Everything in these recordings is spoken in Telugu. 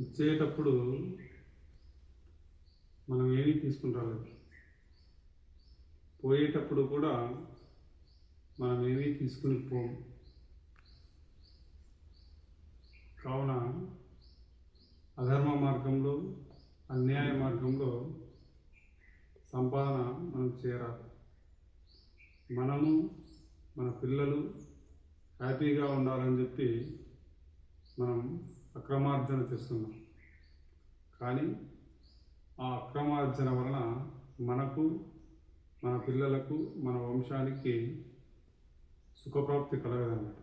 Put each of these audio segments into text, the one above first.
ఇచ్చేటప్పుడు మనం ఏమీ తీసుకుంటారు పోయేటప్పుడు కూడా మనం ఏమీ తీసుకుని పోము కావున అధర్మ మార్గంలో అన్యాయ మార్గంలో సంపాదన మనం చేరాలి. మనము మన పిల్లలు హ్యాపీగా ఉండాలని చెప్పి మనం అక్రమార్జన చేస్తున్నాం. కానీ ఆ అక్రమార్జన వలన మనకు మన పిల్లలకు మన వంశానికి సుఖప్రాప్తి కలగదన్నమాట.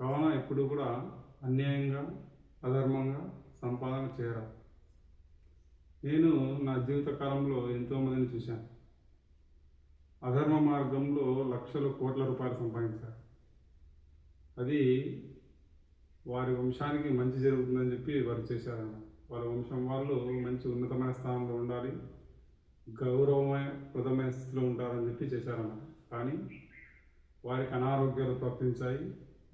కావున ఎప్పుడు కూడా అన్యాయంగా అధర్మంగా సంపాదన చేయరాదు. నేను నా జీవితకాలంలో ఎంతోమందిని చూశాను. అధర్మ మార్గంలో లక్షలు కోట్ల రూపాయలు సంపాదించారు. అది వారి వంశానికి మంచి జరుగుతుందని చెప్పి వారు చేశారన్నమాట వారి వంశం వాళ్ళు మంచి ఉన్నతమైన స్థానంలో ఉండాలి గౌరవప్రదమైన స్థితిలో ఉంటారని చెప్పి చేశారన్నమాట. కానీ వారికి అనారోగ్యాలు ప్రాప్తించాయి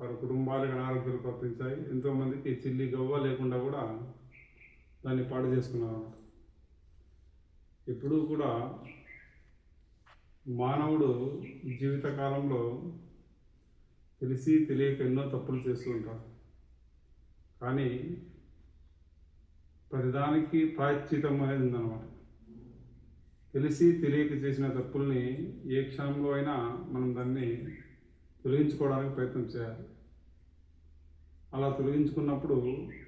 వారి కుటుంబాలకు అనారోగ్యాలు ప్రాప్తించాయి ఎంతోమందికి చిల్లి గవ్వ లేకుండా కూడా దాన్ని పాడు చేసుకున్నారు. ఎప్పుడూ కూడా మానవుడు జీవితకాలంలో తెలిసి తెలియక ఎన్నో తప్పులు చేస్తూ ఉంటారు కానీ ప్రతిదానికి ప్రాయశ్చితం అనేది ఉందన్నమాట తెలిసి తెలియక చేసిన తప్పుల్ని ఏ క్షణంలో అయినా మనం దాన్ని తొలగించుకోవడానికి ప్రయత్నం చేయాలి. అలా తొలగించుకున్నప్పుడు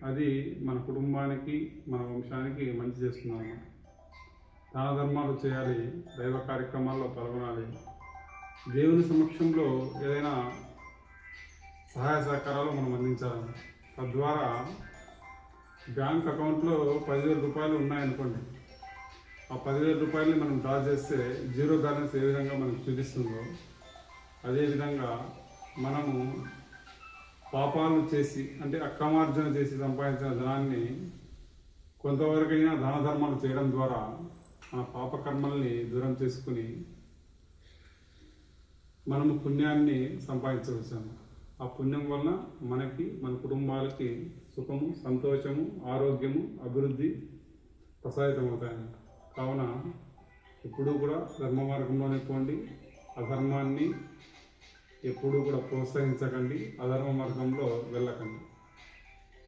అది మన కుటుంబానికి మన వంశానికి మంచి చేస్తున్నాము దాన ధర్మాలు చేయాలి దైవ కార్యక్రమాల్లో పాల్గొనాలి. దేవుని సమక్షంలో ఏదైనా సహాయ సహకారాలు మనం అందించాలి. తద్వారా బ్యాంక్ అకౌంట్లో పదివేల రూపాయలు ఉన్నాయనుకోండి. ఆ పదివేల రూపాయలని మనం డ్రా చేస్తే జీరో బ్యాలెన్స్ ఏ విధంగా మనకు చూపిస్తుందో అదేవిధంగా మనము పాపాలు చేసి అంటే అక్రమార్జన చేసి సంపాదించిన ధనాన్ని కొంతవరకైనా దాన ధర్మాలు చేయడం ద్వారా మన పాపకర్మల్ని దూరం చేసుకుని మనము పుణ్యాన్ని సంపాదించవచ్చాము. ఆ పుణ్యం వలన మనకి మన కుటుంబాలకి సుఖము సంతోషము ఆరోగ్యము అభివృద్ధి ప్రసాదితమవుతాయి కావున ఎప్పుడూ కూడా ధర్మ మార్గంలోనే పోండి. అధర్మాన్ని ఎప్పుడూ కూడా ప్రోత్సహించకండి. అధర్మ మార్గంలో వెళ్ళకండి.